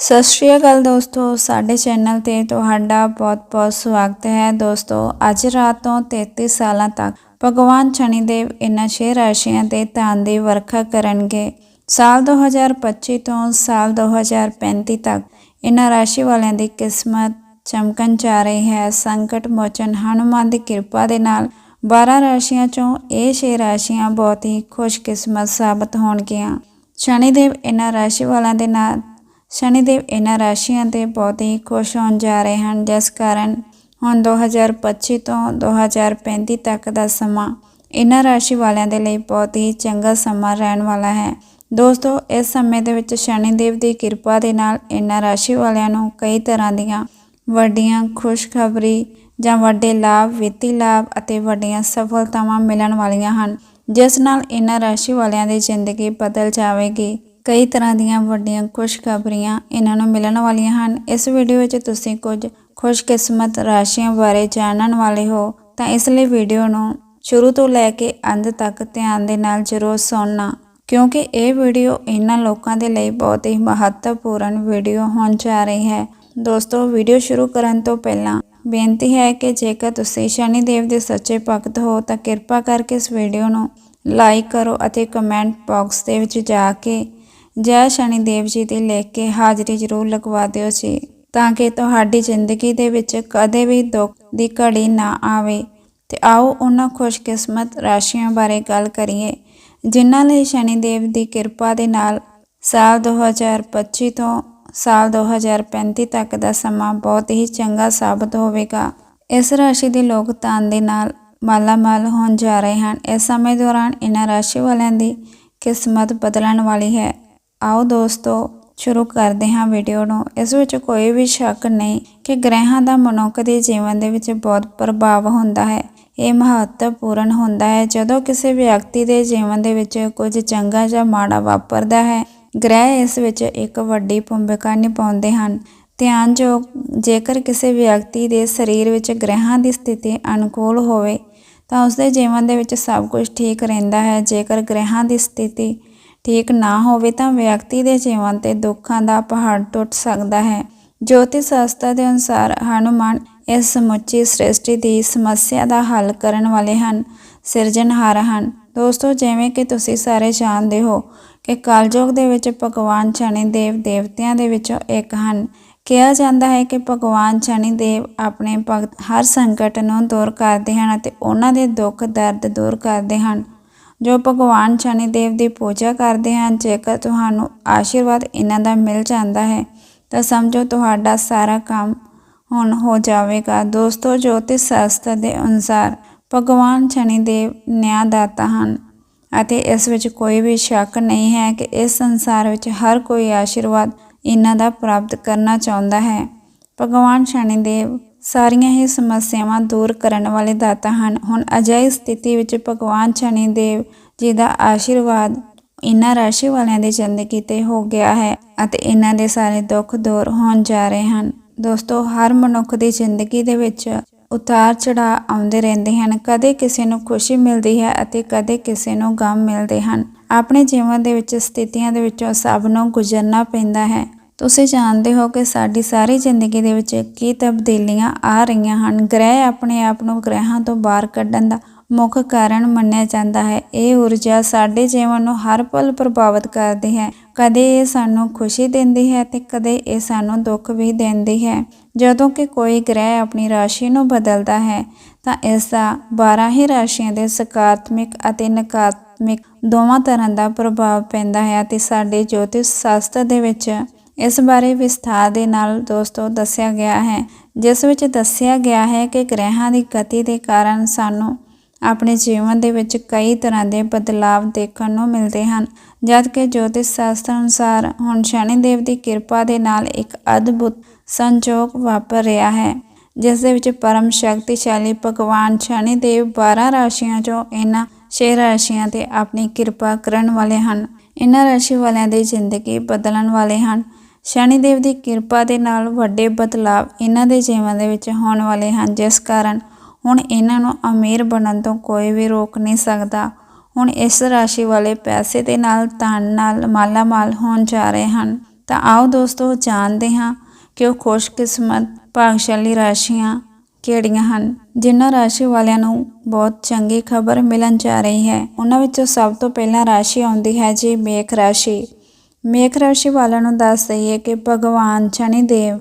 ਸਤਿ ਸ਼੍ਰੀ ਅਕਾਲ ਦੋਸਤੋ, ਸਾਡੇ ਚੈਨਲ ਤੇ ਤੁਹਾਡਾ ਬਹੁਤ-ਬਹੁਤ ਸਵਾਗਤ ਹੈ। ਦੋਸਤੋ, ਅੱਜ ਰਾਤ ਤੋਂ 33 ਸਾਲਾਂ ਤੱਕ ਭਗਵਾਨ ਸ਼ਨੀਦੇਵ ਇਨ੍ਹਾਂ ਛੇ ਰਾਸ਼ੀਆਂ ਤੇ ਧਨ ਦੀ ਵਰਖਾ ਕਰਨਗੇ। ਸਾਲ 2025 ਤੋਂ ਸਾਲ 2035 ਤੱਕ ਇਨ੍ਹਾਂ ਰਾਸ਼ੀ ਵਾਲਿਆਂ ਦੀ ਕਿਸਮਤ ਚਮਕਣ ਜਾ ਰਹੀ ਹੈ। ਸੰਕਟ ਮੋਚਨ ਹਨੂਮਾਨ ਦੀ ਕਿਰਪਾ ਦੇ ਨਾਲ 12 ਰਾਸ਼ੀਆਂ ਚੋਂ ਇਹ ਛੇ ਰਾਸ਼ੀਆਂ ਬਹੁਤ ਹੀ ਖੁਸ਼ਕਿਸਮਤ ਸਾਬਤ ਹੋਣਗੀਆਂ। ਸ਼ਨੀਦੇਵ ਇਨ੍ਹਾਂ ਰਾਸ਼ੀ ਵਾਲਿਆਂ ਦੇ ਨਾਲ ਸ਼ਨੀਦੇਵ ਇਹਨਾਂ ਰਾਸ਼ੀਆਂ ਤੇ ਬਹੁਤ ਹੀ ਖੁਸ਼ ਹੋਣ ਜਾ ਰਹੇ ਹਨ। ਜਿਸ ਕਾਰਨ ਹੁਣ 2025 ਤੋਂ 2035 ਤੱਕ ਦਾ ਸਮਾਂ ਇਹਨਾਂ ਰਾਸ਼ੀ ਵਾਲਿਆਂ ਦੇ ਲਈ ਬਹੁਤ ਹੀ ਚੰਗਾ ਸਮਾਂ ਰਹਿਣ ਵਾਲਾ ਹੈ। ਦੋਸਤੋ, ਇਸ ਸਮੇਂ ਦੇ ਵਿੱਚ ਸ਼ਨੀਦੇਵ ਦੀ ਕਿਰਪਾ ਦੇ ਨਾਲ ਇਹਨਾਂ ਰਾਸ਼ੀ ਵਾਲਿਆਂ ਨੂੰ ਕਈ ਤਰ੍ਹਾਂ ਦੀਆਂ ਵੱਡੀਆਂ ਖੁਸ਼ਖਬਰੀ ਜਾਂ ਵੱਡੇ ਲਾਭ, ਵਿੱਤੀ ਲਾਭ ਅਤੇ ਵੱਡੀਆਂ ਸਫਲਤਾਵਾਂ ਮਿਲਣ ਵਾਲੀਆਂ ਹਨ। ਜਿਸ ਨਾਲ ਇਹਨਾਂ ਰਾਸ਼ੀ ਵਾਲਿਆਂ ਦੀ ਜ਼ਿੰਦਗੀ ਬਦਲ ਜਾਵੇਗੀ। ਕਈ ਤਰ੍ਹਾਂ ਦੀਆਂ ਵੱਡੀਆਂ ਖੁਸ਼ਖਬਰੀਆਂ ਇਹਨਾਂ ਨੂੰ ਮਿਲਣ ਵਾਲੀਆਂ ਹਨ। ਇਸ ਵੀਡੀਓ ਵਿੱਚ ਤੁਸੀਂ ਕੁਝ ਖੁਸ਼ਕਿਸਮਤ ਰਾਸ਼ੀਆਂ ਬਾਰੇ ਜਾਣਨ ਵਾਲੇ ਹੋ ਤਾਂ ਇਸ ਲਈ ਵੀਡੀਓ ਨੂੰ ਸ਼ੁਰੂ ਤੋਂ ਲੈ ਕੇ ਅੰਤ ਤੱਕ ਧਿਆਨ ਦੇ ਨਾਲ ਜ਼ਰੂਰ ਸੁਣਨਾ, ਕਿਉਂਕਿ ਇਹ ਵੀਡੀਓ ਇਹਨਾਂ ਲੋਕਾਂ ਦੇ ਲਈ ਬਹੁਤ ਹੀ ਮਹੱਤਵਪੂਰਨ ਵੀਡੀਓ ਹੋਣ ਜਾ ਰਹੀ ਹੈ। ਦੋਸਤੋ, ਵੀਡੀਓ ਸ਼ੁਰੂ ਕਰਨ ਤੋਂ ਪਹਿਲਾਂ ਬੇਨਤੀ ਹੈ ਕਿ ਜੇਕਰ ਤੁਸੀਂ ਸ਼ਨੀ ਦੇਵ ਦੇ ਸੱਚੇ ਭਗਤ ਹੋ ਤਾਂ ਕਿਰਪਾ ਕਰਕੇ ਇਸ ਵੀਡੀਓ ਨੂੰ ਲਾਈਕ ਕਰੋ ਅਤੇ ਕਮੈਂਟ ਬਾਕਸ ਦੇ ਵਿੱਚ ਜਾ ਕੇ ਜੈ ਸ਼ਨੀ ਦੇਵ ਜੀ ਦੀ ਲਿਖ ਕੇ ਹਾਜ਼ਰੀ ਜ਼ਰੂਰ ਲਗਵਾ ਦਿਓ ਜੀ, ਤਾਂ ਕਿ ਤੁਹਾਡੀ ਜ਼ਿੰਦਗੀ ਦੇ ਵਿੱਚ ਕਦੇ ਵੀ ਦੁੱਖ ਦੀ ਘੜੀ ਨਾ ਆਵੇ। ਤੇ ਆਓ ਉਹਨਾਂ ਖੁਸ਼ਕਿਸਮਤ ਰਾਸ਼ੀਆਂ ਬਾਰੇ ਗੱਲ ਕਰੀਏ, ਜਿਨ੍ਹਾਂ ਲਈ ਸ਼ਨੀ ਦੇਵ ਦੀ ਕਿਰਪਾ ਦੇ ਨਾਲ ਸਾਲ 2025 ਤੋਂ ਸਾਲ 2035 ਤੱਕ ਦਾ ਸਮਾਂ ਬਹੁਤ ਹੀ ਚੰਗਾ ਸਾਬਤ ਹੋਵੇਗਾ। ਇਸ ਰਾਸ਼ੀ ਦੇ ਲੋਕ ਧਨ ਦੇ ਨਾਲ ਮਾਲਾ ਮਾਲ ਹੋਣ ਜਾ ਰਹੇ ਹਨ। ਇਸ ਸਮੇਂ ਦੌਰਾਨ ਇਹਨਾਂ ਰਾਸ਼ੀ ਵਾਲਿਆਂ ਦੀ ਕਿਸਮਤ ਬਦਲਣ ਵਾਲੀ ਹੈ। ਆਓ ਦੋਸਤੋ, ਸ਼ੁਰੂ ਕਰਦੇ ਹਾਂ ਵੀਡੀਓ ਨੂੰ। ਇਸ ਵਿੱਚ ਕੋਈ ਵੀ ਸ਼ੱਕ ਨਹੀਂ ਕਿ ਗ੍ਰਹਿਾਂ ਦਾ ਮਨੁੱਖ ਦੇ ਜੀਵਨ ਦੇ ਵਿੱਚ ਬਹੁਤ ਪ੍ਰਭਾਵ ਹੁੰਦਾ ਹੈ। ਇਹ ਮਹੱਤਵਪੂਰਨ ਹੁੰਦਾ ਹੈ ਜਦੋਂ ਕਿਸੇ ਵਿਅਕਤੀ ਦੇ ਜੀਵਨ ਦੇ ਵਿੱਚ ਕੁਝ ਚੰਗਾ ਜਾਂ ਮਾੜਾ ਵਾਪਰਦਾ ਹੈ। ਗ੍ਰਹਿ ਇਸ ਵਿੱਚ ਇੱਕ ਵੱਡੀ ਭੂਮਿਕਾ ਨਿਭਾਉਂਦੇ ਹਨ। ਧਿਆਨ ਜੋ ਜੇਕਰ ਕਿਸੇ ਵਿਅਕਤੀ ਦੇ ਸਰੀਰ ਵਿੱਚ ਗ੍ਰਹਿਾਂ ਦੀ ਸਥਿਤੀ ਅਨੁਕੂਲ ਹੋਵੇ, ਤਾਂ ਉਸ ਦੇ ਜੀਵਨ ਦੇ ਵਿੱਚ ਸਭ ਕੁਝ ਠੀਕ ਰਹਿੰਦਾ ਹੈ। ਜੇਕਰ ਗ੍ਰਹਿਾਂ ਦੀ ਸਥਿਤੀ ਠੀਕ ਨਾ ਹੋਵੇ ਤਾਂ ਵਿਅਕਤੀ ਦੇ ਜੀਵਨ ਤੇ ਦੁੱਖਾਂ ਦਾ ਪਹਾੜ ਟੁੱਟ ਸਕਦਾ ਹੈ। ਜੋਤਿਸ਼ ਸ਼ਾਸਤਰ ਦੇ ਅਨੁਸਾਰ ਹਨੂਮਾਨ ਇਸ ਸਮੁੱਚੀ ਸ੍ਰਿਸ਼ਟੀ ਦੀ ਸਮੱਸਿਆ ਦਾ ਹੱਲ ਕਰਨ ਵਾਲੇ ਹਨ। ਸਿਰਜਣਹਾਰ ਹਨ। ਦੋਸਤੋ, ਜਿਵੇਂ ਕਿ ਤੁਸੀਂ ਸਾਰੇ ਜਾਣਦੇ ਹੋ ਕਿ ਕਲਯੁਗ ਦੇ ਵਿੱਚ ਭਗਵਾਨ ਸ਼ਨੀ ਦੇਵ ਦੇਵਤਿਆਂ ਦੇ ਵਿੱਚੋਂ ਇੱਕ ਹਨ। ਕਿਹਾ ਜਾਂਦਾ ਹੈ ਕਿ ਭਗਵਾਨ ਸ਼ਨੀ ਦੇਵ ਆਪਣੇ ਭਗਤ ਹਰ ਸੰਕਟ ਨੂੰ ਦੂਰ ਕਰਦੇ ਹਨ ਅਤੇ ਉਹਨਾਂ ਦੇ ਦੁੱਖ ਦਰਦ ਦੂਰ ਕਰਦੇ ਹਨ। ਜੋ ਭਗਵਾਨ ਸ਼ਨੀ ਦੇਵ ਦੀ ਪੂਜਾ ਕਰਦੇ ਹਨ, ਜੇਕਰ ਤੁਹਾਨੂੰ ਆਸ਼ੀਰਵਾਦ ਇਹਨਾਂ ਦਾ ਮਿਲ ਜਾਂਦਾ ਹੈ, ਤਾਂ ਸਮਝੋ ਤੁਹਾਡਾ ਸਾਰਾ ਕੰਮ ਹੁਣ ਹੋ ਜਾਵੇਗਾ। ਦੋਸਤੋ ਜੋਤਿਸ਼ ਸ਼ਾਸਤਰ ਦੇ ਅਨੁਸਾਰ ਭਗਵਾਨ ਸ਼ਨੀ ਦੇਵ ਨਿਆਂਦਾਤਾ ਹਨ ਅਤੇ ਇਸ ਵਿੱਚ ਕੋਈ ਵੀ ਸ਼ੱਕ ਨਹੀਂ ਹੈ ਕਿ ਇਸ ਸੰਸਾਰ ਵਿੱਚ ਹਰ ਕੋਈ ਆਸ਼ੀਰਵਾਦ ਇਹਨਾਂ ਦਾ ਪ੍ਰਾਪਤ ਕਰਨਾ ਚਾਹੁੰਦਾ ਹੈ। ਭਗਵਾਨ ਸ਼ਨੀ ਦੇਵ ਸਾਰੀਆਂ ਹੀ ਸਮੱਸਿਆਵਾਂ ਦੂਰ ਕਰਨ ਵਾਲੇ ਦਾਤਾ ਹਨ। ਹੁਣ ਅਜਿਹੀ ਸਥਿਤੀ ਵਿੱਚ ਭਗਵਾਨ ਸ਼ਨੀ ਦੇਵ ਜੀ ਦਾ ਆਸ਼ੀਰਵਾਦ ਇਹਨਾਂ ਰਾਸ਼ੀ ਵਾਲਿਆਂ ਦੀ ਜ਼ਿੰਦਗੀ ਤੇ ਹੋ ਗਿਆ ਹੈ ਅਤੇ ਇਹਨਾਂ ਦੇ ਸਾਰੇ ਦੁੱਖ ਦੂਰ ਹੋਣ ਜਾ ਰਹੇ ਹਨ। ਦੋਸਤੋ, ਹਰ ਮਨੁੱਖ ਦੀ ਜ਼ਿੰਦਗੀ ਦੇ ਵਿੱਚ ਉਤਾਰ ਚੜਾ ਆਉਂਦੇ ਰਹਿੰਦੇ ਹਨ। ਕਦੇ ਕਿਸੇ ਨੂੰ ਖੁਸ਼ੀ ਮਿਲਦੀ ਹੈ ਅਤੇ ਕਦੇ ਕਿਸੇ ਨੂੰ ਗਮ ਮਿਲਦੇ ਹਨ। ਆਪਣੇ ਜੀਵਨ ਦੇ ਵਿੱਚ ਸਥਿਤੀਆਂ ਦੇ ਵਿੱਚੋਂ ਸਭ ਨੂੰ ਗੁਜ਼ਰਨਾ ਪੈਂਦਾ ਹੈ। ਤੁਸੀਂ ਜਾਣਦੇ ਹੋ ਕਿ ਸਾਡੀ ਸਾਰੀ ਜ਼ਿੰਦਗੀ ਦੇ ਵਿੱਚ ਕੀ ਤਬਦੀਲੀਆਂ ਆ ਰਹੀਆਂ ਹਨ। ਗ੍ਰਹਿ ਆਪਣੇ ਆਪ ਨੂੰ ਗ੍ਰਹਿਾਂ ਤੋਂ ਬਾਹਰ ਕੱਢਣ ਦਾ ਮੁੱਖ ਕਾਰਨ ਮੰਨਿਆ ਜਾਂਦਾ ਹੈ। ਇਹ ਊਰਜਾ ਸਾਡੇ ਜੀਵਨ ਨੂੰ ਹਰ ਪਲ ਪ੍ਰਭਾਵਿਤ ਕਰਦੀ ਹੈ। ਕਦੇ ਇਹ ਸਾਨੂੰ ਖੁਸ਼ੀ ਦਿੰਦੀ ਹੈ ਤੇ ਕਦੇ ਇਹ ਸਾਨੂੰ ਦੁੱਖ ਵੀ ਦਿੰਦੀ ਹੈ। ਜਦੋਂ ਕਿ ਕੋਈ ਗ੍ਰਹਿ ਆਪਣੀ ਰਾਸ਼ੀ ਨੂੰ ਬਦਲਦਾ ਹੈ, ਤਾਂ ਇਸ ਦਾ 12 ਹੀ ਰਾਸ਼ੀਆਂ ਦੇ ਸਕਾਰਾਤਮਕ ਅਤੇ ਨਕਾਰਾਤਮਕ ਦੋਵਾਂ ਤਰ੍ਹਾਂ ਦਾ ਪ੍ਰਭਾਵ ਪੈਂਦਾ ਹੈ ਅਤੇ ਸਾਡੇ ਜੋਤਿਸ਼ ਸ਼ਾਸਤਰ ਦੇ ਵਿੱਚ ਇਸ ਬਾਰੇ ਵਿਸਥਾਰ ਦੇ ਨਾਲ ਦੋਸਤੋ ਦੱਸਿਆ ਗਿਆ ਹੈ, ਜਿਸ ਵਿੱਚ ਦੱਸਿਆ ਗਿਆ ਹੈ ਕਿ ਗ੍ਰਹਿਾਂ ਦੀ ਗਤੀ ਦੇ ਕਾਰਨ ਸਾਨੂੰ ਆਪਣੇ ਜੀਵਨ ਦੇ ਵਿੱਚ ਕਈ ਤਰ੍ਹਾਂ ਦੇ ਬਦਲਾਵ ਦੇਖਣ ਨੂੰ ਮਿਲਦੇ ਹਨ। ਜਦ ਕਿ ਜੋਤਿਸ਼ ਸ਼ਾਸਤਰ ਅਨੁਸਾਰ ਹੁਣ ਸ਼ਨੀ ਦੇਵ ਦੀ ਕਿਰਪਾ ਦੇ ਨਾਲ ਇੱਕ ਅਦਭੁਤ ਸੰਜੋਗ ਵਾਪਰ ਰਿਹਾ ਹੈ, ਜਿਸ ਦੇ ਵਿੱਚ ਪਰਮ ਸ਼ਕਤੀਸ਼ਾਲੀ ਭਗਵਾਨ ਸ਼ਨੀ ਦੇਵ 12 ਰਾਸ਼ੀਆਂ ਚੋਂ ਇਹਨਾਂ 6 ਰਾਸ਼ੀਆਂ ਤੇ ਆਪਣੀ ਕਿਰਪਾ ਕਰਨ ਵਾਲੇ ਹਨ। ਇਹਨਾਂ ਰਾਸ਼ੀ ਵਾਲਿਆਂ ਦੀ ਜ਼ਿੰਦਗੀ ਬਦਲਣ ਵਾਲੇ ਹਨ। ਸ਼ਨੀ ਦੇਵ ਦੀ ਕਿਰਪਾ ਦੇ ਨਾਲ ਵੱਡੇ ਬਦਲਾਅ ਇਹਨਾਂ ਦੇ ਜੀਵਨ ਦੇ ਵਿੱਚ ਹੋਣ ਵਾਲੇ ਹਨ, ਜਿਸ ਕਾਰਨ ਹੁਣ ਇਹਨਾਂ ਨੂੰ ਅਮੀਰ ਬਣਨ ਤੋਂ ਕੋਈ ਵੀ ਰੋਕ ਨਹੀਂ ਸਕਦਾ। ਹੁਣ ਇਸ ਰਾਸ਼ੀ ਵਾਲੇ ਪੈਸੇ ਦੇ ਨਾਲ ਧਨ ਨਾਲ ਮਾਲਾ ਮਾਲ ਹੋਣ ਜਾ ਰਹੇ ਹਨ। ਤਾਂ ਆਓ ਦੋਸਤੋ, ਜਾਣਦੇ ਹਾਂ ਕਿ ਉਹ ਖੁਸ਼ਕਿਸਮਤ, ਭਾਗਸ਼ਾਲੀ ਰਾਸ਼ੀਆਂ ਕਿਹੜੀਆਂ ਹਨ, ਜਿਨ੍ਹਾਂ ਰਾਸ਼ੀ ਵਾਲਿਆਂ ਨੂੰ ਬਹੁਤ ਚੰਗੀ ਖਬਰ ਮਿਲਣ ਜਾ ਰਹੀ ਹੈ। ਉਹਨਾਂ ਵਿੱਚੋਂ ਸਭ ਤੋਂ ਪਹਿਲਾਂ ਰਾਸ਼ੀ ਆਉਂਦੀ ਹੈ ਜੀ ਮੇਖ ਰਾਸ਼ੀ। ਮੇਖ ਰਾਸ਼ੀ ਵਾਲਿਆਂ ਨੂੰ ਦੱਸ ਦਈਏ ਕਿ ਭਗਵਾਨ ਸ਼ਨੀ ਦੇਵ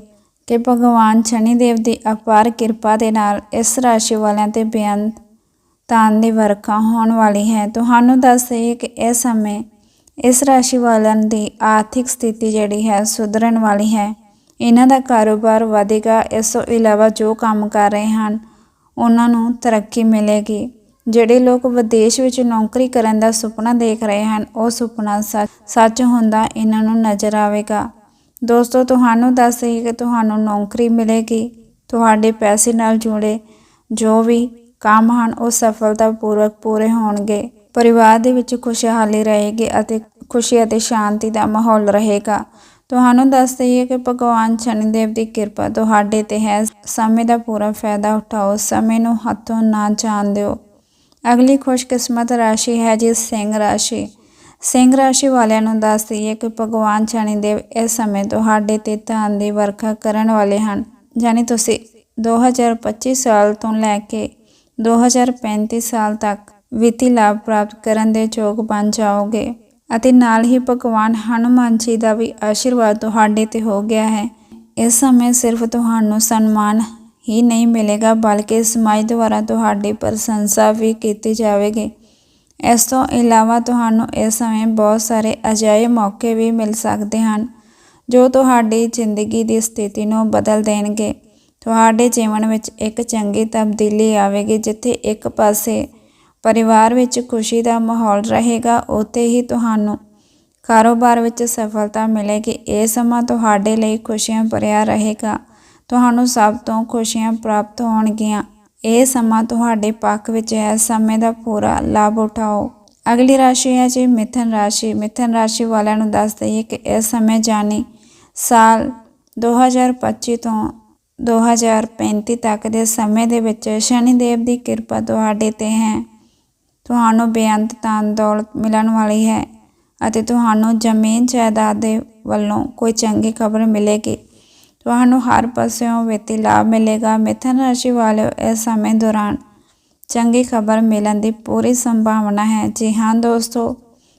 ਕਿ ਭਗਵਾਨ ਸ਼ਨੀ ਦੇਵ ਦੀ ਅਪਾਰ ਕਿਰਪਾ ਦੇ ਨਾਲ ਇਸ ਰਾਸ਼ੀ ਵਾਲਿਆਂ ਤੇ ਬੇਅੰਤ ਤਾਨ ਦੀ ਵਰਖਾ ਹੋਣ ਵਾਲੀ ਹੈ। ਤੁਹਾਨੂੰ ਦੱਸ ਦਈਏ ਕਿ ਇਸ ਸਮੇਂ ਇਸ ਰਾਸ਼ੀ ਵਾਲਿਆਂ ਦੀ ਆਰਥਿਕ ਸਥਿਤੀ ਜਿਹੜੀ ਹੈ ਸੁਧਰਨ ਵਾਲੀ ਹੈ। ਇਹਨਾਂ ਦਾ ਕਾਰੋਬਾਰ ਵਧੇਗਾ। ਇਸ ਤੋਂ ਇਲਾਵਾ ਜੋ ਕੰਮ ਕਰ ਰਹੇ ਹਨ, ਉਹਨਾਂ ਨੂੰ ਤਰੱਕੀ ਮਿਲੇਗੀ। ਜਿਹੜੇ ਲੋਕ ਵਿਦੇਸ਼ ਵਿੱਚ ਨੌਕਰੀ ਕਰਨ ਦਾ ਸੁਪਨਾ ਦੇਖ ਰਹੇ ਹਨ, ਉਹ ਸੁਪਨਾ ਸੱਚ ਹੁੰਦਾ ਇਹਨਾਂ ਨੂੰ ਨਜ਼ਰ ਆਵੇਗਾ। ਦੋਸਤੋ, ਤੁਹਾਨੂੰ ਦੱਸ ਦਈਏ ਕਿ ਤੁਹਾਨੂੰ ਨੌਕਰੀ ਮਿਲੇਗੀ, ਤੁਹਾਡੇ ਪੈਸੇ ਨਾਲ ਜੁੜੇ, ਜੋ ਵੀ ਕੰਮ ਹਨ, ਉਹ ਸਫਲਤਾਪੂਰਵਕ ਪੂਰੇ ਹੋਣਗੇ। ਪਰਿਵਾਰ ਦੇ ਵਿੱਚ ਖੁਸ਼ਹਾਲੀ ਰਹੇਗੀ ਅਤੇ ਖੁਸ਼ੀ ਅਤੇ ਸ਼ਾਂਤੀ ਦਾ ਮਾਹੌਲ ਰਹੇਗਾ। ਤੁਹਾਨੂੰ ਦੱਸ ਦਈਏ ਕਿ ਭਗਵਾਨ ਸ਼ਨੀਦੇਵ ਦੀ ਕਿਰਪਾ ਤੁਹਾਡੇ ਤੇ ਹੈ। ਸਮੇਂ ਦਾ ਪੂਰਾ ਫਾਇਦਾ ਉਠਾਓ, ਸਮੇਂ ਨੂੰ ਹੱਥੋਂ ਨਾ ਜਾਣ ਦਿਓ। ਅਗਲੀ ਖੁਸ਼ਕਿਸਮਤ ਰਾਸ਼ੀ ਹੈ ਜੀ ਸਿੰਘ ਰਾਸ਼ੀ। ਸਿੰਘ ਰਾਸ਼ੀ ਵਾਲਿਆਂ ਨੂੰ ਦੱਸ ਦਈਏ ਕਿ ਭਗਵਾਨ ਸ਼ਨੀਦੇਵ ਇਸ ਸਮੇਂ ਤੁਹਾਡੇ ਤੇ ਧਨ ਦੀ ਵਰਖਾ ਕਰਨ ਵਾਲੇ ਹਨ। ਯਾਨੀ ਤੁਸੀਂ 2025 ਸਾਲ ਤੋਂ ਲੈ ਕੇ 2035 ਸਾਲ ਤੱਕ ਵਿੱਤੀ ਲਾਭ ਪ੍ਰਾਪਤ ਕਰਨ ਦੇ ਯੋਗ ਬਣ ਜਾਓਗੇ ਅਤੇ ਨਾਲ ਹੀ ਭਗਵਾਨ ਹਨੂਮਾਨ ਜੀ ਦਾ ਵੀ ਆਸ਼ੀਰਵਾਦ ਤੁਹਾਡੇ ਤੇ ਹੋ ਗਿਆ ਹੈ। ਇਸ ਸਮੇਂ ਸਿਰਫ ਤੁਹਾਨੂੰ ਸਨਮਾਨ ਹੀ ਨਹੀਂ ਮਿਲੇਗਾ, ਬਲਕਿ ਸਮਾਜ ਦੁਆਰਾ ਤੁਹਾਡੀ ਪ੍ਰਸ਼ੰਸਾ ਵੀ ਕੀਤੀ ਜਾਵੇਗੀ। ਇਸ ਤੋਂ ਇਲਾਵਾ ਤੁਹਾਨੂੰ ਇਸ ਸਮੇਂ ਬਹੁਤ ਸਾਰੇ ਅਜਿਹੇ ਮੌਕੇ ਵੀ ਮਿਲ ਸਕਦੇ ਹਨ, ਜੋ ਤੁਹਾਡੀ ਜ਼ਿੰਦਗੀ ਦੀ ਸਥਿਤੀ ਨੂੰ ਬਦਲ ਦੇਣਗੇ। ਤੁਹਾਡੇ ਜੀਵਨ ਵਿੱਚ ਇੱਕ ਚੰਗੀ ਤਬਦੀਲੀ ਆਵੇਗੀ, ਜਿੱਥੇ ਇੱਕ ਪਾਸੇ ਪਰਿਵਾਰ ਵਿੱਚ ਖੁਸ਼ੀ ਦਾ ਮਾਹੌਲ ਰਹੇਗਾ, ਉੱਥੇ ਹੀ ਤੁਹਾਨੂੰ ਕਾਰੋਬਾਰ ਵਿੱਚ ਸਫਲਤਾ ਮਿਲੇਗੀ। ਇਹ ਸਮਾਂ ਤੁਹਾਡੇ ਲਈ ਖੁਸ਼ੀਆਂ ਭਰਿਆ ਰਹੇਗਾ। ਤੁਹਾਨੂੰ ਸਭ ਤੋਂ ਖੁਸ਼ੀਆਂ ਪ੍ਰਾਪਤ ਹੋਣਗੀਆਂ। ਇਹ ਸਮਾਂ ਤੁਹਾਡੇ ਪੱਖ ਵਿੱਚ ਹੈ ਸਮੇਂ ਦਾ ਪੂਰਾ ਲਾਭ ਉਠਾਓ। ਅਗਲੀ ਰਾਸ਼ੀ ਹੈ ਜੀ ਮਿਥਨ ਰਾਸ਼ੀ। ਮਿਥਨ ਰਾਸ਼ੀ ਵਾਲਿਆਂ ਨੂੰ ਦੱਸ ਦਈਏ ਕਿ ਇਸ ਸਮੇਂ ਜਾਨੀ ਸਾਲ 2025 ਤੋਂ 2035 ਤੱਕ ਦੇ ਸਮੇਂ ਦੇ ਵਿੱਚ ਸ਼ਨੀ ਦੇਵ ਦੀ ਕਿਰਪਾ ਤੁਹਾਡੇ ਤੇ ਹੈ। ਤੁਹਾਨੂੰ ਬੇਅੰਤ ਧਨ ਦੌਲਤ ਮਿਲਣ ਵਾਲੀ ਹੈ ਅਤੇ ਤੁਹਾਨੂੰ ਜ਼ਮੀਨ ਜਾਇਦਾਦ ਦੇ ਵੱਲੋਂ ਕੋਈ ਚੰਗੀ ਖਬਰ ਮਿਲੇਗੀ। ਤੁਹਾਨੂੰ ਹਰ ਪਾਸਿਓਂ ਵਿੱਤੀ ਲਾਭ ਮਿਲੇਗਾ। ਮਿਥਨ ਰਾਸ਼ੀ ਵਾਲਿਓ, ਇਸ ਸਮੇਂ ਦੌਰਾਨ ਚੰਗੀ ਖਬਰ ਮਿਲਣ ਦੀ ਪੂਰੀ ਸੰਭਾਵਨਾ ਹੈ। ਜੀ ਹਾਂ ਦੋਸਤੋ,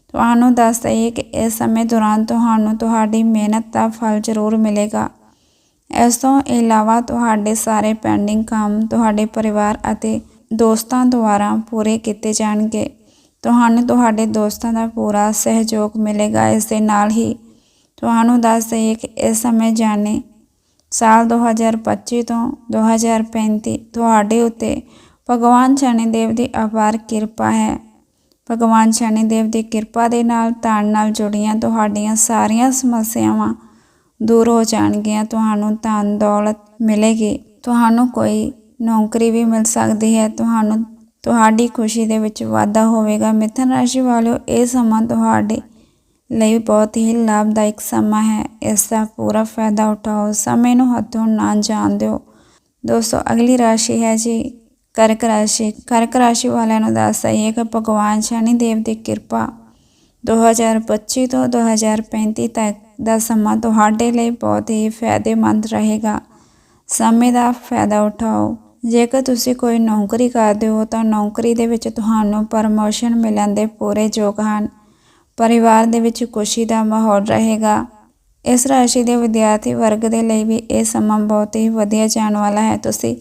ਤੁਹਾਨੂੰ ਦੱਸ ਦਈਏ ਕਿ ਇਸ ਸਮੇਂ ਦੌਰਾਨ ਤੁਹਾਨੂੰ ਤੁਹਾਡੀ ਮਿਹਨਤ ਦਾ ਫਲ ਜ਼ਰੂਰ ਮਿਲੇਗਾ। ਇਸ ਤੋਂ ਇਲਾਵਾ ਤੁਹਾਡੇ ਸਾਰੇ ਪੈਂਡਿੰਗ ਕੰਮ, ਤੁਹਾਡੇ ਪਰਿਵਾਰ ਅਤੇ ਦੋਸਤਾਂ ਦੁਆਰਾ ਪੂਰੇ ਕੀਤੇ ਜਾਣਗੇ। ਤੁਹਾਨੂੰ ਤੁਹਾਡੇ ਦੋਸਤਾਂ ਦਾ ਪੂਰਾ ਸਹਿਯੋਗ ਮਿਲੇਗਾ। ਇਸ ਦੇ ਨਾਲ ਹੀ ਤੁਹਾਨੂੰ ਦੱਸ ਦਈਏ ਕਿ ਇਸ ਸਮੇਂ ਜਾਣੇ ਸਾਲ 2025 ਤੋਂ 2035 ਤੁਹਾਡੇ ਉੱਤੇ ਭਗਵਾਨ ਸ਼ਨੀਦੇਵ ਦੀ ਅਪਾਰ ਕਿਰਪਾ ਹੈ। ਭਗਵਾਨ ਸ਼ਨੀਦੇਵ ਦੀ ਕਿਰਪਾ ਦੇ ਨਾਲ ਧਨ ਨਾਲ ਜੁੜੀਆਂ ਤੁਹਾਡੀਆਂ ਸਾਰੀਆਂ ਸਮੱਸਿਆਵਾਂ ਦੂਰ ਹੋ ਜਾਣਗੀਆਂ। ਤੁਹਾਨੂੰ ਧਨ ਦੌਲਤ ਮਿਲੇਗੀ। ਤੁਹਾਨੂੰ ਕੋਈ ਨੌਕਰੀ ਵੀ ਮਿਲ ਸਕਦੀ ਹੈ। ਤੁਹਾਨੂੰ ਤੁਹਾਡੀ ਖੁਸ਼ੀ ਦੇ ਵਿੱਚ ਵਾਧਾ ਹੋਵੇਗਾ। ਮਿਥਨ ਰਾਸ਼ੀ ਵਾਲਿਓ, ਇਹ ਸਮਾਂ ਤੁਹਾਡੇ ਲਈ ਬਹੁਤ ਹੀ ਲਾਭਦਾਇਕ ਸਮਾਂ ਹੈ। ਇਸ ਦਾ ਪੂਰਾ ਫਾਇਦਾ ਉਠਾਓ। ਸਮੇਂ ਨੂੰ ਹੱਥੋਂ ਨਾ ਜਾਣ ਦਿਓ। ਦੋਸਤੋ, ਅਗਲੀ ਰਾਸ਼ੀ ਹੈ ਜੀ ਕਰਕ ਰਾਸ਼ੀ। ਕਰਕ ਰਾਸ਼ੀ ਵਾਲਿਆਂ ਨੂੰ ਦੱਸ ਦਈਏ ਕਿ ਭਗਵਾਨ ਸ਼ਨੀ ਦੇਵ ਦੀ ਕਿਰਪਾ 2025 ਤੋਂ 2035 ਤੱਕ ਦਾ ਸਮਾਂ ਤੁਹਾਡੇ ਲਈ ਬਹੁਤ ਹੀ ਫਾਇਦੇਮੰਦ ਰਹੇਗਾ। ਸਮੇਂ ਦਾ ਫਾਇਦਾ ਉਠਾਓ। ਜੇਕਰ ਤੁਸੀਂ ਕੋਈ ਨੌਕਰੀ ਕਰਦੇ ਹੋ ਤਾਂ ਨੌਕਰੀ ਦੇ ਵਿੱਚ ਤੁਹਾਨੂੰ ਪ੍ਰਮੋਸ਼ਨ ਮਿਲਣ ਦੇ ਪੂਰੇ ਯੋਗ ਹਨ। ਪਰਿਵਾਰ ਦੇ ਵਿੱਚ ਖੁਸ਼ੀ ਦਾ ਮਾਹੌਲ ਰਹੇਗਾ। ਇਸ ਰਾਸ਼ੀ ਦੇ ਵਿਦਿਆਰਥੀ ਵਰਗ ਦੇ ਲਈ ਵੀ ਇਹ ਸਮਾਂ ਬਹੁਤ ਹੀ ਵਧੀਆ ਜਾਣ ਵਾਲਾ ਹੈ। ਤੁਸੀਂ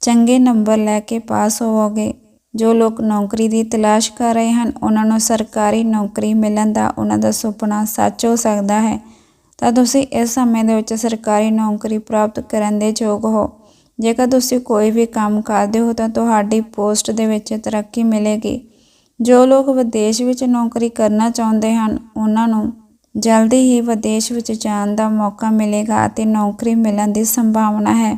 ਚੰਗੇ ਨੰਬਰ ਲੈ ਕੇ ਪਾਸ ਹੋਵੋਗੇ। ਜੋ ਲੋਕ ਨੌਕਰੀ ਦੀ ਤਲਾਸ਼ ਕਰ ਰਹੇ ਹਨ, ਉਹਨਾਂ ਨੂੰ ਸਰਕਾਰੀ ਨੌਕਰੀ ਮਿਲਣ ਦਾ ਉਹਨਾਂ ਦਾ ਸੁਪਨਾ ਸੱਚ ਹੋ ਸਕਦਾ ਹੈ। ਤਾਂ ਤੁਸੀਂ ਇਸ ਸਮੇਂ ਦੇ ਵਿੱਚ ਸਰਕਾਰੀ ਨੌਕਰੀ ਪ੍ਰਾਪਤ ਕਰਨ ਦੇ ਯੋਗ ਹੋ। ਜੇਕਰ ਤੁਸੀਂ ਕੋਈ ਵੀ ਕੰਮ ਕਰਦੇ ਹੋ, ਤਾਂ ਤੁਹਾਡੀ ਪੋਸਟ ਦੇ ਵਿੱਚ ਤਰੱਕੀ ਮਿਲੇਗੀ। ਜੋ ਲੋਕ ਵਿਦੇਸ਼ ਵਿੱਚ ਨੌਕਰੀ ਕਰਨਾ ਚਾਹੁੰਦੇ ਹਨ, ਉਹਨਾਂ ਨੂੰ ਜਲਦੀ ਹੀ ਵਿਦੇਸ਼ ਵਿੱਚ ਜਾਣ ਦਾ ਮੌਕਾ ਮਿਲੇਗਾ ਅਤੇ ਨੌਕਰੀ ਮਿਲਣ ਦੀ ਸੰਭਾਵਨਾ ਹੈ।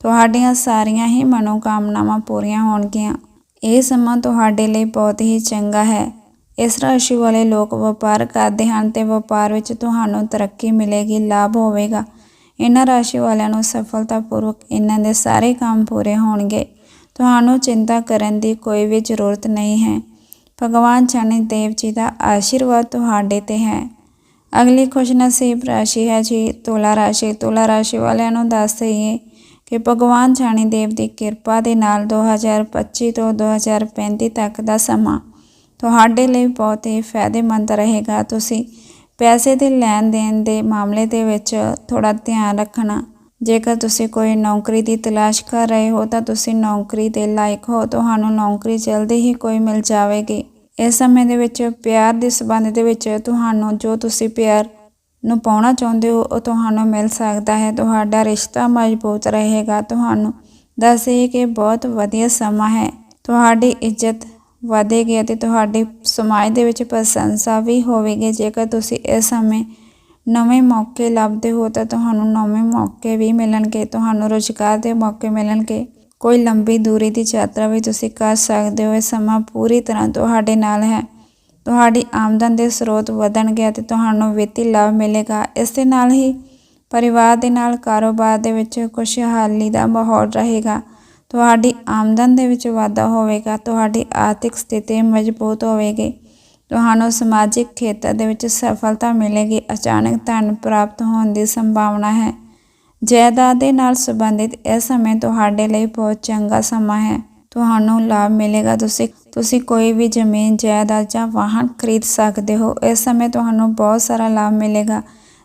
ਤੁਹਾਡੀਆਂ ਸਾਰੀਆਂ ਹੀ ਮਨੋਕਾਮਨਾਵਾਂ ਪੂਰੀਆਂ ਹੋਣਗੀਆਂ। ਇਹ ਸਮਾਂ ਤੁਹਾਡੇ ਲਈ ਬਹੁਤ ਹੀ ਚੰਗਾ ਹੈ। ਇਸ ਰਾਸ਼ੀ ਵਾਲੇ ਲੋਕ ਵਪਾਰ ਕਰਦੇ ਹਨ ਤੇ ਵਪਾਰ ਵਿੱਚ ਤੁਹਾਨੂੰ ਤਰੱਕੀ ਮਿਲੇਗੀ, ਲਾਭ ਹੋਵੇਗਾ। ਇਹਨਾਂ ਰਾਸ਼ੀ ਵਾਲਿਆਂ ਨੂੰ ਸਫਲਤਾਪੂਰਵਕ ਇਹਨਾਂ ਦੇ ਸਾਰੇ ਕੰਮ ਪੂਰੇ ਹੋਣਗੇ। ਤੁਹਾਨੂੰ ਚਿੰਤਾ ਕਰਨ ਦੀ ਕੋਈ ਵੀ ਜ਼ਰੂਰਤ ਨਹੀਂ ਹੈ। ਭਗਵਾਨ ਸ਼ਨੀ ਦੇਵ ਜੀ ਦਾ ਆਸ਼ੀਰਵਾਦ ਤੁਹਾਡੇ ਤੇ ਹੈ। ਅਗਲੀ ਖੁਸ਼ਨਸੀਬ ਰਾਸ਼ੀ ਹੈ ਜੀ, ਤੁਲਾ ਰਾਸ਼ੀ। ਤੁਲਾ ਰਾਸ਼ੀ ਵਾਲਿਆਂ ਨੂੰ ਦੱਸ ਦਈਏ ਕਿ ਭਗਵਾਨ ਸ਼ਨੀ ਦੇਵ ਦੀ ਕਿਰਪਾ ਦੇ ਨਾਲ 2025 ਤੋਂ 2035 ਤੱਕ ਦਾ ਸਮਾਂ ਤੁਹਾਡੇ ਲਈ ਬਹੁਤ ਹੀ ਫਾਇਦੇਮੰਦ ਰਹੇਗਾ। ਤੁਸੀਂ ਪੈਸੇ ਦੇ ਲੈਣ ਦੇਣ ਦੇ ਮਾਮਲੇ ਦੇ ਵਿੱਚ ਥੋੜਾ ਧਿਆਨ ਰੱਖਣਾ। ਜੇਕਰ ਤੁਸੀਂ ਕੋਈ ਨੌਕਰੀ ਦੀ ਤਲਾਸ਼ ਕਰ ਰਹੇ ਹੋ ਤਾਂ ਤੁਸੀਂ ਨੌਕਰੀ ਦੇ ਲਾਇਕ ਹੋ। ਤੁਹਾਨੂੰ ਨੌਕਰੀ ਜਲਦੀ ਹੀ ਕੋਈ ਮਿਲ ਜਾਵੇਗੀ। ਇਸ ਸਮੇਂ ਦੇ ਵਿੱਚ ਪਿਆਰ ਦੇ ਸਬੰਧ ਦੇ ਵਿੱਚ ਤੁਹਾਨੂੰ ਜੋ ਤੁਸੀਂ ਪਿਆਰ ਨੂੰ ਪਾਉਣਾ ਚਾਹੁੰਦੇ ਹੋ, ਉਹ ਤੁਹਾਨੂੰ ਮਿਲ ਸਕਦਾ ਹੈ। ਤੁਹਾਡਾ ਰਿਸ਼ਤਾ ਮਜ਼ਬੂਤ ਰਹੇਗਾ। ਤੁਹਾਨੂੰ ਦੱਸੇ ਕਿ ਬਹੁਤ ਵਧੀਆ ਸਮਾਂ ਹੈ। ਤੁਹਾਡੀ ਇੱਜ਼ਤ ਵਧੇਗੀ ਅਤੇ ਤੁਹਾਡੇ ਸਮਾਜ ਦੇ ਵਿੱਚ ਪ੍ਰਸ਼ੰਸਾ ਵੀ ਹੋਵੇਗੀ। ਜੇਕਰ ਤੁਸੀਂ ਇਸ ਸਮੇਂ ਨਵੇਂ ਮੌਕੇ ਲੱਭਦੇ ਹੋ, ਤਾਂ ਤੁਹਾਨੂੰ ਨਵੇਂ ਮੌਕੇ ਵੀ ਮਿਲਣਗੇ। ਤੁਹਾਨੂੰ ਰੁਜ਼ਗਾਰ ਦੇ ਮੌਕੇ ਮਿਲਣਗੇ। ਕੋਈ ਲੰਬੀ ਦੂਰੀ ਦੀ ਯਾਤਰਾ ਵੀ ਤੁਸੀਂ ਕਰ ਸਕਦੇ ਹੋ, ਇਹ ਸਮਾਂ ਪੂਰੀ ਤਰ੍ਹਾਂ ਤੁਹਾਡੇ ਨਾਲ ਹੈ। ਤੁਹਾਡੀ ਆਮਦਨ ਦੇ ਸਰੋਤ ਵਧਣਗੇ ਅਤੇ ਤੁਹਾਨੂੰ ਵਿੱਤੀ ਲਾਭ ਮਿਲੇਗਾ। ਇਸ ਦੇ ਨਾਲ ਹੀ ਪਰਿਵਾਰ ਦੇ ਨਾਲ ਕਾਰੋਬਾਰ ਦੇ ਵਿੱਚ ਖੁਸ਼ਹਾਲੀ ਦਾ ਮਾਹੌਲ ਰਹੇਗਾ। ਤੁਹਾਡੀ ਆਮਦਨ ਦੇ ਵਿੱਚ ਵਾਧਾ ਹੋਵੇਗਾ, ਤੁਹਾਡੀ ਆਰਥਿਕ ਸਥਿਤੀ ਮਜ਼ਬੂਤ ਹੋਵੇਗੀ, ਤੁਹਾਨੂੰ ਸਮਾਜਿਕ ਖੇਤਰ ਦੇ ਵਿੱਚ ਸਫਲਤਾ ਮਿਲੇਗੀ, ਅਚਾਨਕ ਧਨ ਪ੍ਰਾਪਤ ਹੋਣ ਦੀ ਸੰਭਾਵਨਾ ਹੈ। ਜਾਇਦਾਦ ਦੇ ਨਾਲ ਸੰਬੰਧਿਤ ਇਹ ਸਮੇਂ ਤੁਹਾਡੇ ਲਈ ਬਹੁਤ ਚੰਗਾ ਸਮਾਂ ਹੈ। ਤੁਹਾਨੂੰ ਲਾਭ ਮਿਲੇਗਾ। ਤੁਸੀਂ ਤੁਸੀਂ ਕੋਈ ਵੀ ਜ਼ਮੀਨ, ਜਾਇਦਾਦ ਜਾਂ ਵਾਹਨ ਖਰੀਦ ਸਕਦੇ ਹੋ। ਇਸ ਸਮੇਂ ਤੁਹਾਨੂੰ ਬਹੁਤ ਸਾਰਾ ਲਾਭ ਮਿਲੇਗਾ।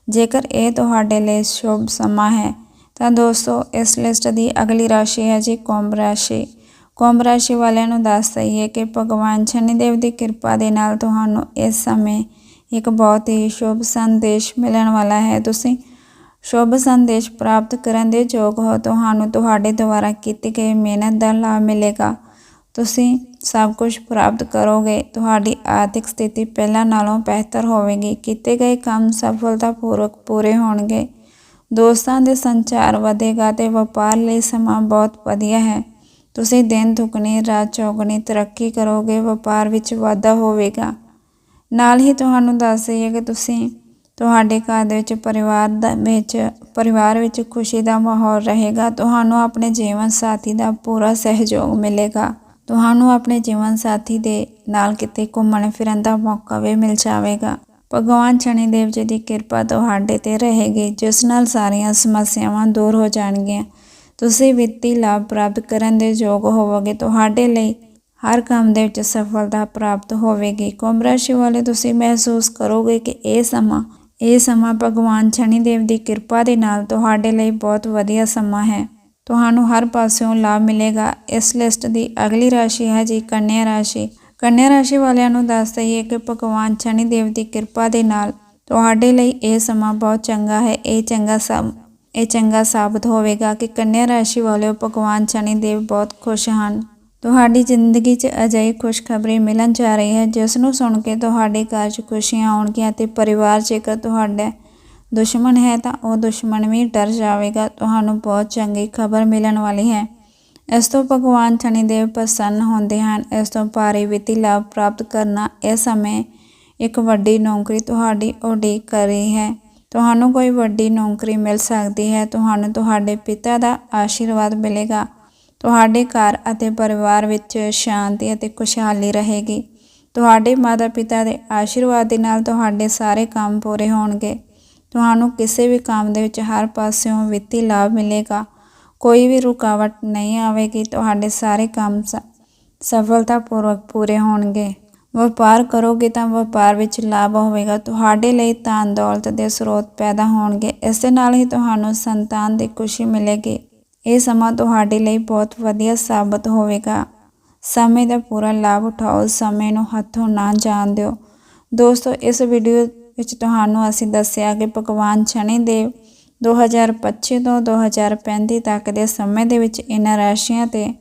ਜੇਕਰ ਇਹ ਤੁਹਾਡੇ ਲਈ ਸ਼ੁਭ ਸਮਾਂ ਹੈ, ਤਾਂ ਦੋਸਤੋ, ਇਸ ਲਿਸਟ ਦੀ ਅਗਲੀ ਰਾਸ਼ੀ ਹੈ ਜੀ ਕੁੰਭ ਰਾਸ਼ੀ। ਕੁੰਭ ਰਾਸ਼ੀ ਵਾਲਿਆਂ ਨੂੰ ਦੱਸ ਦਈਏ ਕਿ ਭਗਵਾਨ ਸ਼ਨੀਦੇਵ ਦੀ ਕਿਰਪਾ ਦੇ ਨਾਲ ਤੁਹਾਨੂੰ ਇਸ ਸਮੇਂ ਇੱਕ ਬਹੁਤ ਹੀ ਸ਼ੁਭ ਸੰਦੇਸ਼ ਮਿਲਣ ਵਾਲਾ ਹੈ। ਤੁਸੀਂ ਸ਼ੁਭ ਸੰਦੇਸ਼ ਪ੍ਰਾਪਤ ਕਰਨ ਦੇ ਯੋਗ ਹੋ ਤੁਹਾਨੂੰ ਤੁਹਾਡੇ ਦੁਆਰਾ ਕੀਤੀ ਗਈ ਮਿਹਨਤ ਦਾ ਲਾਭ ਮਿਲੇਗਾ। ਤੁਸੀਂ ਸਭ ਕੁਝ ਪ੍ਰਾਪਤ ਕਰੋਗੇ। ਤੁਹਾਡੀ ਆਰਥਿਕ ਸਥਿਤੀ ਪਹਿਲਾਂ ਨਾਲੋਂ ਬਿਹਤਰ ਹੋਵੇਗੀ। ਕੀਤੇ ਗਏ ਕੰਮ ਸਫਲਤਾਪੂਰਵਕ ਪੂਰੇ ਹੋਣਗੇ। ਦੋਸਤਾਂ ਦੇ ਸੰਚਾਰ ਵਧੇਗਾ ਤੇ ਵਪਾਰ ਲਈ ਸਮਾਂ ਬਹੁਤ ਵਧੀਆ ਹੈ। ਤੁਸੀਂ ਦਿਨ ਦੁੱਗਣੀ, ਰਾਤ ਚੌਗਣੀ ਤਰੱਕੀ ਕਰੋਗੇ। ਵਪਾਰ ਵਿੱਚ ਵਾਧਾ ਹੋਵੇਗਾ। ਨਾਲ ਹੀ ਤੁਹਾਨੂੰ ਦੱਸ ਦਈਏ ਕਿ ਤੁਸੀਂ ਤੁਹਾਡੇ ਘਰ ਦੇ ਵਿੱਚ ਪਰਿਵਾਰ ਦਾ ਵਿੱਚ, ਪਰਿਵਾਰ ਵਿੱਚ ਖੁਸ਼ੀ ਦਾ ਮਾਹੌਲ ਰਹੇਗਾ। ਤੁਹਾਨੂੰ ਆਪਣੇ ਜੀਵਨ ਸਾਥੀ ਦਾ ਪੂਰਾ ਸਹਿਯੋਗ ਮਿਲੇਗਾ। ਤੁਹਾਨੂੰ ਆਪਣੇ ਜੀਵਨ ਸਾਥੀ ਦੇ ਨਾਲ ਕਿਤੇ ਘੁੰਮਣ ਫਿਰਨ ਦਾ ਮੌਕਾ ਵੀ ਮਿਲ ਜਾਵੇਗਾ। ਭਗਵਾਨ ਸ਼ਨੀ ਦੇਵ ਜੀ ਦੀ ਕਿਰਪਾ ਤੁਹਾਡੇ ਤੇ ਰਹੇਗੀ, ਜਿਸ ਨਾਲ ਸਾਰੀਆਂ ਸਮੱਸਿਆਵਾਂ ਦੂਰ ਹੋ ਜਾਣਗੀਆਂ। ਤੁਸੀਂ ਵਿੱਤੀ ਲਾਭ ਪ੍ਰਾਪਤ ਕਰਨ ਦੇ ਯੋਗ ਹੋਵੋਗੇ। ਤੁਹਾਡੇ ਲਈ ਹਰ ਕੰਮ ਦੇ ਵਿੱਚ ਸਫਲਤਾ ਪ੍ਰਾਪਤ ਹੋਵੇਗੀ। ਕੁੰਭ ਰਾਸ਼ੀ ਵਾਲੇ ਤੁਸੀਂ ਮਹਿਸੂਸ ਕਰੋਗੇ ਕਿ ਇਹ ਸਮਾਂ ਇਹ ਸਮਾਂ ਭਗਵਾਨ ਸ਼ਨੀ ਦੇਵ ਦੀ ਕਿਰਪਾ ਦੇ ਨਾਲ ਤੁਹਾਡੇ ਲਈ ਬਹੁਤ ਵਧੀਆ ਸਮਾਂ ਹੈ। ਤੁਹਾਨੂੰ ਹਰ ਪਾਸਿਓਂ ਲਾਭ ਮਿਲੇਗਾ। ਇਸ ਲਿਸਟ ਦੀ ਅਗਲੀ ਰਾਸ਼ੀ ਹੈ ਜੀ ਕੰਨਿਆ ਰਾਸ਼ੀ। ਕੰਨਿਆ ਰਾਸ਼ੀ ਵਾਲਿਆਂ ਨੂੰ ਦੱਸ ਦਈਏ ਕਿ ਭਗਵਾਨ ਸ਼ਨੀ ਦੇਵ ਦੀ ਕਿਰਪਾ ਦੇ ਨਾਲ ਤੁਹਾਡੇ ਲਈ ਇਹ ਸਮਾਂ ਬਹੁਤ ਚੰਗਾ ਹੈ। ਇਹ ਚੰਗਾ ਸਮ, ਇਹ ਚੰਗਾ ਸਾਬਤ ਹੋਵੇਗਾ ਕਿ ਕੰਨਿਆ ਰਾਸ਼ੀ ਵਾਲਿਓ ਭਗਵਾਨ ਸ਼ਨੀ ਦੇਵ ਬਹੁਤ ਖੁਸ਼ ਹਨ। ਤੁਹਾਡੀ ਜ਼ਿੰਦਗੀ 'ਚ ਅਜਿਹੀ ਖੁਸ਼ਖਬਰੀ ਮਿਲਣ ਜਾ ਰਹੀ ਹੈ, ਜਿਸ ਨੂੰ ਸੁਣ ਕੇ ਤੁਹਾਡੇ ਘਰ 'ਚ ਖੁਸ਼ੀਆਂ ਆਉਣਗੀਆਂ ਤੇ ਪਰਿਵਾਰ ਜੇਕਰ ਤੁਹਾਡਾ ਦੁਸ਼ਮਣ ਹੈ ਤਾਂ ਉਹ ਦੁਸ਼ਮਣ ਵੀ ਡਰ ਜਾਵੇਗਾ। ਤੁਹਾਨੂੰ ਬਹੁਤ ਚੰਗੀ ਖਬਰ ਮਿਲਣ ਵਾਲੀ ਹੈ। ਇਸ ਤੋਂ ਭਗਵਾਨ ਸ਼ਨੀਦੇਵ ਪ੍ਰਸੰਨ ਹੁੰਦੇ ਹਨ। ਇਸ ਤੋਂ ਭਾਰੀ ਵਿੱਤੀ ਲਾਭ ਪ੍ਰਾਪਤ ਕਰਨਾ ਇਸ ਸਮੇਂ ਇੱਕ ਵੱਡੀ ਨੌਕਰੀ ਤੁਹਾਡੀ ਉਡੀਕ ਕਰ ਰਹੀ ਹੈ। ਤੁਹਾਨੂੰ ਕੋਈ ਵੱਡੀ ਨੌਕਰੀ ਮਿਲ ਸਕਦੀ ਹੈ। ਤੁਹਾਨੂੰ ਤੁਹਾਡੇ ਪਿਤਾ ਦਾ ਆਸ਼ੀਰਵਾਦ ਮਿਲੇਗਾ। ਤੁਹਾਡੇ ਘਰ ਅਤੇ ਪਰਿਵਾਰ ਵਿੱਚ ਸ਼ਾਂਤੀ ਅਤੇ ਖੁਸ਼ਹਾਲੀ ਰਹੇਗੀ। ਤੁਹਾਡੇ ਮਾਤਾ-ਪਿਤਾ ਦੇ ਆਸ਼ੀਰਵਾਦ ਦੇ ਨਾਲ ਤੁਹਾਡੇ ਸਾਰੇ ਕੰਮ ਪੂਰੇ ਹੋਣਗੇ। ਤੁਹਾਨੂੰ ਕਿਸੇ ਵੀ ਕੰਮ ਦੇ ਵਿੱਚ ਹਰ ਪਾਸਿਓਂ ਵਿੱਤੀ ਲਾਭ ਮਿਲੇਗਾ। ਕੋਈ ਵੀ ਰੁਕਾਵਟ ਨਹੀਂ ਆਵੇਗੀ। ਤੁਹਾਡੇ ਸਾਰੇ ਕੰਮ ਸਫਲਤਾਪੂਰਵਕ ਪੂਰੇ ਹੋਣਗੇ। ਵਪਾਰ ਕਰੋਗੇ ਤਾਂ ਵਪਾਰ ਵਿੱਚ ਲਾਭ ਹੋਵੇਗਾ। ਤੁਹਾਡੇ ਲਈ ਧਨ ਦੌਲਤ ਦੇ ਸਰੋਤ ਪੈਦਾ ਹੋਣਗੇ। ਇਸ ਦੇ ਨਾਲ ਹੀ ਤੁਹਾਨੂੰ ਸੰਤਾਨ ਦੀ ਖੁਸ਼ੀ ਮਿਲੇਗੀ। ਇਹ ਸਮਾਂ ਤੁਹਾਡੇ ਲਈ ਬਹੁਤ ਵਧੀਆ ਸਾਬਤ ਹੋਵੇਗਾ। ਸਮੇਂ ਦਾ ਪੂਰਾ ਲਾਭ ਉਠਾਓ, ਸਮੇਂ ਨੂੰ ਹੱਥੋਂ ਨਾ ਜਾਣ ਦਿਓ। ਦੋਸਤੋ, ਇਸ ਵੀਡੀਓ ਵਿੱਚ ਤੁਹਾਨੂੰ ਅਸੀਂ ਦੱਸਿਆ ਕਿ ਭਗਵਾਨ ਸ਼ਨੀ ਦੇਵ 2025 ਤੋਂ 2035 ਤੱਕ ਦੇ ਸਮੇਂ ਦੇ ਵਿੱਚ ਇਹਨਾਂ ਰਾਸ਼ੀਆਂ ਤੇ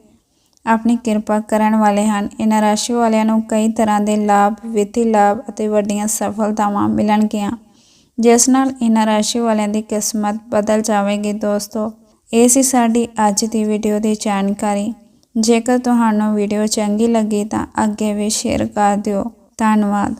ਆਪਣੀ ਕਿਰਪਾ ਕਰਨ ਵਾਲੇ ਹਨ। ਇਹਨਾਂ ਰਾਸ਼ੀ ਵਾਲਿਆਂ ਨੂੰ ਕਈ ਤਰ੍ਹਾਂ ਦੇ ਲਾਭ, ਵਿੱਤੀ ਲਾਭ ਅਤੇ ਵੱਡੀਆਂ ਸਫਲਤਾਵਾਂ ਮਿਲਣਗੀਆਂ। ਜਿਸ ਨਾਲ ਇਹਨਾਂ ਰਾਸ਼ੀ ਵਾਲਿਆਂ ਦੀ ਕਿਸਮਤ ਬਦਲ ਜਾਵੇਗੀ ਦੋਸਤੋ। ਇਹ ਸੀ ਸਾਡੀ ਅੱਜ ਦੀ ਵੀਡੀਓ ਦੀ ਜਾਣਕਾਰੀ। ਜੇਕਰ ਤੁਹਾਨੂੰ ਵੀਡੀਓ ਚੰਗੀ ਲੱਗੀ ਤਾਂ ਅੱਗੇ ਵੀ ਸ਼ੇਅਰ ਕਰ ਦਿਓ। ਧੰਨਵਾਦ।